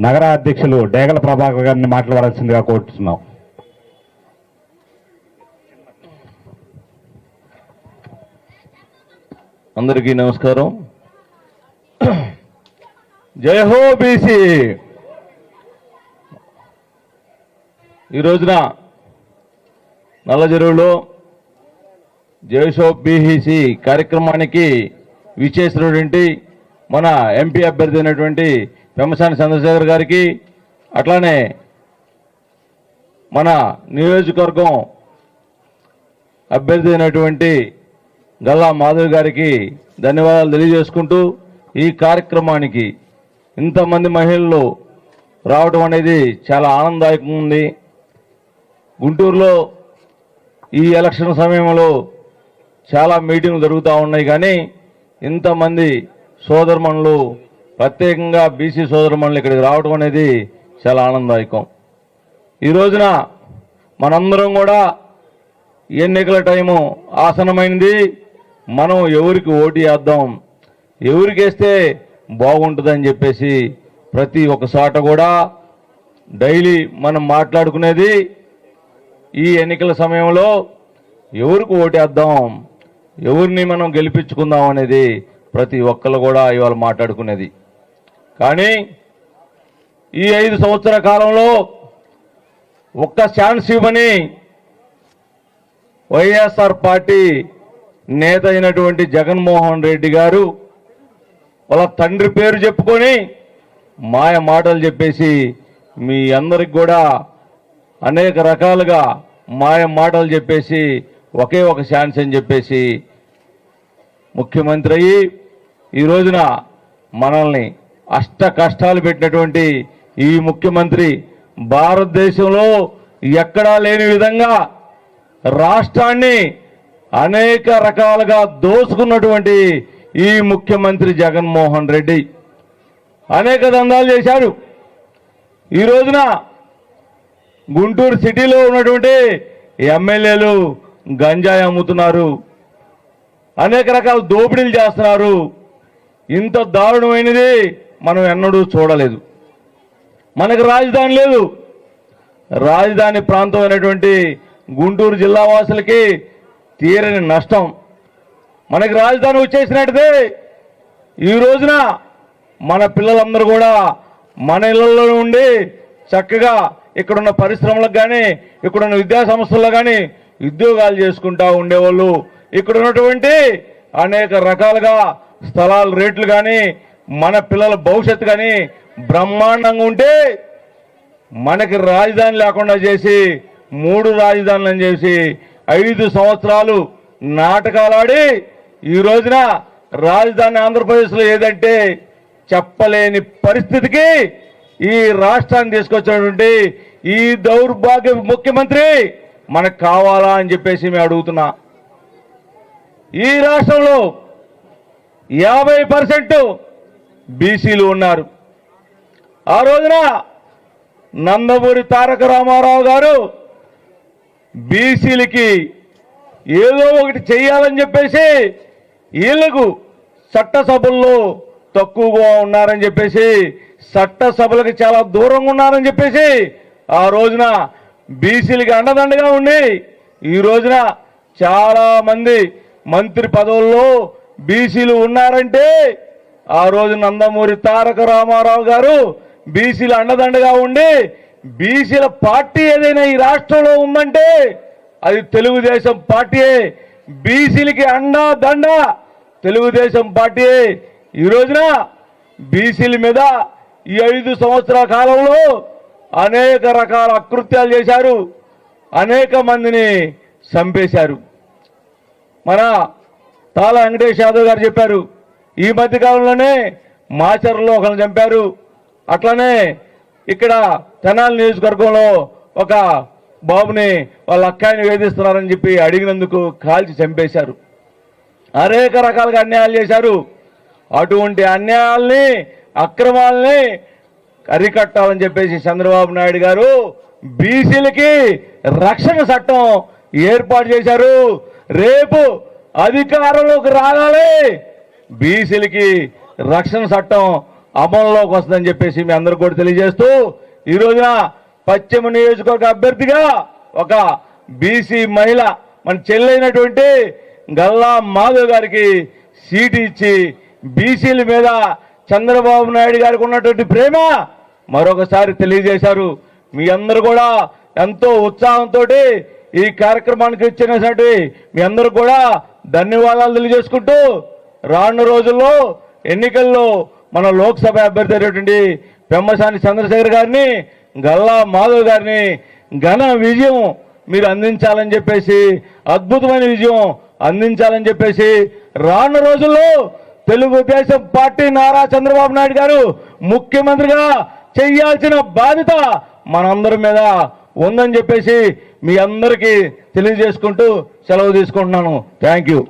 నగర అధ్యక్షులు డేగల ప్రభాకర్ గారిని మాట్లాడవలసిందిగా కోరుతున్నాం. అందరికీ నమస్కారం. జయహో బీసీ. ఈ రోజున నల్లజెరువులో జయశో బీహీసీ కార్యక్రమానికి విచ్చేసినటువంటి మన ఎంపీ అభ్యర్థి అయినటువంటి పెమ్మసాని చంద్రశేఖర్ గారికి అట్లానే మన నియోజకవర్గం అభ్యర్థి అయినటువంటి గల్లా మాధవ్ గారికి ధన్యవాదాలు తెలియజేసుకుంటూ ఈ కార్యక్రమానికి ఇంతమంది మహిళలు రావడం అనేది చాలా ఆనందదాయకంగా ఉంది. గుంటూరులో ఈ ఎలక్షన్ సమయంలో చాలా మీటింగ్లు జరుగుతూ ఉన్నాయి కానీ ఇంతమంది సోదరమణులు ప్రత్యేకంగా బీసీ సోదరమణులు ఇక్కడికి రావడం అనేది చాలా ఆనందదాయకం. ఈ రోజున మనందరం కూడా ఎన్నికల టైము ఆసనమైంది మనం ఎవరికి ఓటు వేద్దాం ఎవరికి వేస్తే బాగుంటుందని చెప్పేసి ప్రతి ఒక్క చోట కూడా డైలీ మనం మాట్లాడుకునేది ఈ ఎన్నికల సమయంలో ఎవరికి ఓటేద్దాం ఎవరిని మనం గెలిపించుకుందాం అనేది ప్రతి ఒక్కరు కూడా ఇవాళ మాట్లాడుకునేది. కానీ ఈ ఐదు సంవత్సర కాలంలో ఒక్క ఛాన్స్ ఇవ్వని వైఎస్ఆర్ పార్టీ నేత అయినటువంటి జగన్మోహన్ రెడ్డి గారు వాళ్ళ తండ్రి పేరు చెప్పుకొని మాయ మాటలు చెప్పేసి మీ అందరికి కూడా అనేక రకాలుగా మాయ మాటలు చెప్పేసి ఒకే ఒక ఛాన్స్ అని చెప్పేసి ముఖ్యమంత్రి అయ్యి ఈ రోజున మనల్ని అష్ట కష్టాలు పెట్టినటువంటి ఈ ముఖ్యమంత్రి భారతదేశంలో ఎక్కడా లేని విధంగా రాష్ట్రాన్ని అనేక రకాలుగా దోసుకున్నటువంటి ఈ ముఖ్యమంత్రి జగన్మోహన్ రెడ్డి. అనేక దందాలు చేశాడు. ఈ రోజున గుంటూరు సిటీలో ఉన్నటువంటి ఎమ్మెల్యేలు గంజాయి అమ్ముతున్నారు. అనేక రకాల దోపిడీలు చేస్తున్నారు. ఇంత దారుణమైనది మనం ఎన్నడూ చూడలేదు. మనకు రాజధాని లేదు. రాజధాని ప్రాంతం అయినటువంటి గుంటూరు జిల్లా వాసులకి తీరని నష్టం. మనకి రాజధాని వచ్చేసినట్టుదే. ఈ రోజున మన పిల్లలందరూ కూడా మన ఇళ్ళలో ఉండి చక్కగా ఇక్కడున్న పరిశ్రమలకు కానీ ఇక్కడున్న విద్యా సంస్థల్లో కానీ ఉద్యోగాలు చేసుకుంటా ఉండేవాళ్ళు. ఇక్కడ ఉన్నటువంటి అనేక రకాలుగా స్థలాల రేట్లు కానీ మన పిల్లల భవిష్యత్తు కానీ బ్రహ్మాండంగా ఉంటే మనకి రాజధాని లేకుండా చేసి మూడు రాజధానులను చేసి ఐదు సంవత్సరాలు నాటకాలాడి ఈ రోజున రాజధాని ఆంధ్రప్రదేశ్లో ఏదంటే చెప్పలేని పరిస్థితికి ఈ రాష్ట్రాన్ని తీసుకొచ్చినటువంటి ఈ దౌర్భాగ్య ముఖ్యమంత్రి మనకు కావాలా అని చెప్పేసి మేము అడుగుతున్నా. ఈ రాష్ట్రంలో యాభై పర్సెంట్ బీసీలు ఉన్నారు. ఆ రోజున నందమూరి తారక రామారావు గారు బీసీలకి ఏదో ఒకటి చేయాలని చెప్పేసి వీళ్ళకు చట్టసభల్లో తక్కువగా ఉన్నారని చెప్పేసి చట్టసభలకు చాలా దూరంగా ఉన్నారని చెప్పేసి ఆ రోజున బీసీలకి అండదండగా ఉండి ఈ రోజున చాలామంది మంత్రి పదవుల్లో బీసీలు ఉన్నారంటే ఆ రోజు నందమూరి తారక రామారావు గారు బీసీల అండదండగా ఉండి బీసీల పార్టీ ఏదైనా ఈ రాష్ట్రంలో ఉందంటే అది తెలుగుదేశం పార్టీయే. బీసీలకి అండా దండ తెలుగుదేశం పార్టీయే. ఈ రోజున బీసీల మీద ఈ ఐదు సంవత్సరాల కాలంలో అనేక రకాల అకృత్యాలు చేశారు. అనేక మందిని చంపేశారు. మన తాళ వెంకటేష్ యాదవ్ గారు చెప్పారు ఈ మధ్య కాలంలోనే మాచర్లో ఒకరిని చంపారు. అట్లనే ఇక్కడ తెనాలి నియోజకవర్గంలో ఒక బాబుని వాళ్ళ అక్కాయిని వేధిస్తున్నారని చెప్పి అడిగినందుకు కాల్చి చంపేశారు. అనేక రకాలుగా అన్యాయాలు చేశారు. అటువంటి అన్యాయాల్ని అక్రమాల్ని అరికట్టాలని చెప్పేసి చంద్రబాబు నాయుడు గారు బీసీలకి రక్షణ చట్టం ఏర్పాటు చేశారు. రేపు అధికారంలోకి రాగాలి బీసీలకి రక్షణ చట్టం అమల్లోకి వస్తుందని చెప్పేసి మీ అందరూ కూడా తెలియజేస్తూ ఈ రోజున పశ్చిమ నియోజకవర్గ అభ్యర్థిగా ఒక బీసీ మహిళ మన చెల్లైనటువంటి గల్లా మాధవ్ గారికి సీటు ఇచ్చి బీసీల మీద చంద్రబాబు నాయుడు గారికి ఉన్నటువంటి ప్రేమ మరొకసారి తెలియజేశారు. మీ అందరూ కూడా ఎంతో ఉత్సాహంతో ఈ కార్యక్రమానికి ఇచ్చినటువంటి మీ అందరూ కూడా ధన్యవాదాలు తెలియజేసుకుంటూ రానున్న రోజుల్లో ఎన్నికల్లో మన లోక్సభ అభ్యర్థి అయినటువంటి పెమ్మసాని చంద్రశేఖర్ గారిని గల్లా మాధవ్ గారిని ఘన విజయం మీరు అందించాలని చెప్పేసి అద్భుతమైన విజయం అందించాలని చెప్పేసి రానున్న రోజుల్లో తెలుగుదేశం పార్టీ నారా చంద్రబాబు నాయుడు గారు ముఖ్యమంత్రిగా చేయాల్సిన బాధ్యత మనందరి మీద ఉందని చెప్పేసి మీ అందరికీ తెలియజేసుకుంటూ సెలవు తీసుకుంటున్నాను. Thank you